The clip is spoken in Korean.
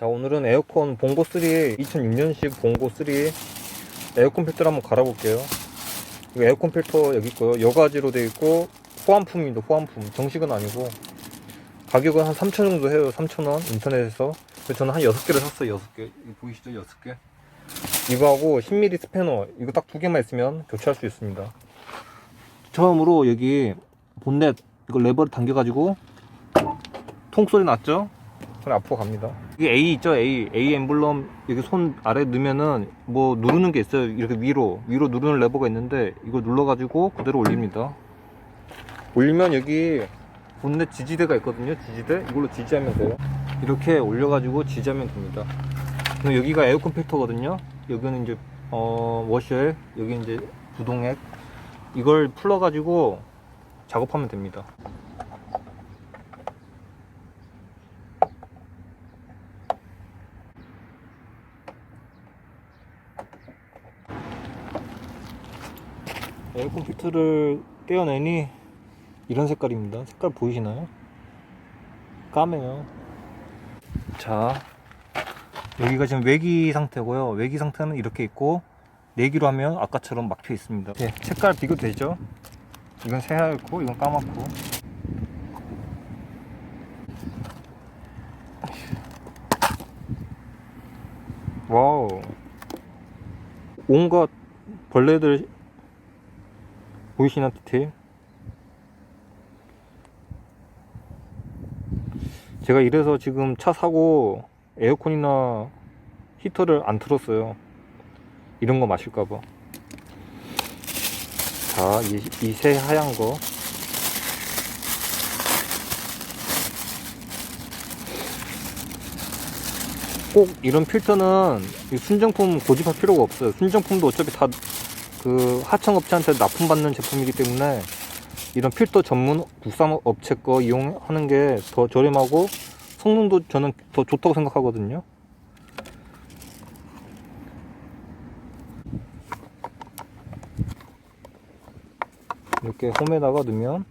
자 오늘은 에어컨 봉고 3 2006년식 봉고 3 에어컨 필터를 한번 갈아볼게요. 에어컨 필터 여기 있고요. 여가지로 되어 있고 호환품입니다 호환품. 정식은 아니고. 가격은 한 3천 정도 해요 3천원 인터넷에서. 그래서 저는 한 6개를 샀어요 6개. 이거 보이시죠 6개? 이거하고 10mm 스패너 이거 딱 두 개만 있으면 교체할 수 있습니다. 처음으로 여기 본넷 이거 레버를 당겨가지고 통 소리 났죠? 손 앞으로 갑니다. 이게 A 있죠? A. A 엠블럼 여기 손 아래 넣으면은 뭐 누르는 게 있어요. 이렇게 위로. 위로 누르는 레버가 있는데 이거 눌러가지고 그대로 올립니다. 올리면 여기 본넷 지지대가 있거든요. 지지대. 이걸로 지지하면 돼요. 이렇게 올려가지고 지지하면 됩니다. 그럼 여기가 에어컨 필터거든요. 여기는 이제 어 워셔, 여기 이제 부동액. 이걸 풀러가지고 작업하면 됩니다. 에어컨 필터를 떼어내니 이런 색깔입니다. 색깔 보이시나요? 까매요. 자, 여기가 지금 외기 상태고요. 외기 상태는 이렇게 있고 내기로 하면 아까처럼 막혀 있습니다. 네, 색깔 비교되죠? 이건 새하얗고 이건 까맣고 와우 온갖 벌레들 보이시나 디테일? 제가 이래서 지금 차 사고 에어컨이나 히터를 안 틀었어요. 이런 거 마실까봐. 자, 이 새 하얀 거. 꼭 이런 필터는 이 순정품 고집할 필요가 없어요. 순정품도 어차피 다 그 하청업체한테 납품받는 제품이기 때문에 이런 필터 전문 국산 업체 거 이용하는 게 더 저렴하고 성능도 저는 더 좋다고 생각하거든요. 이렇게 홈에다가 넣으면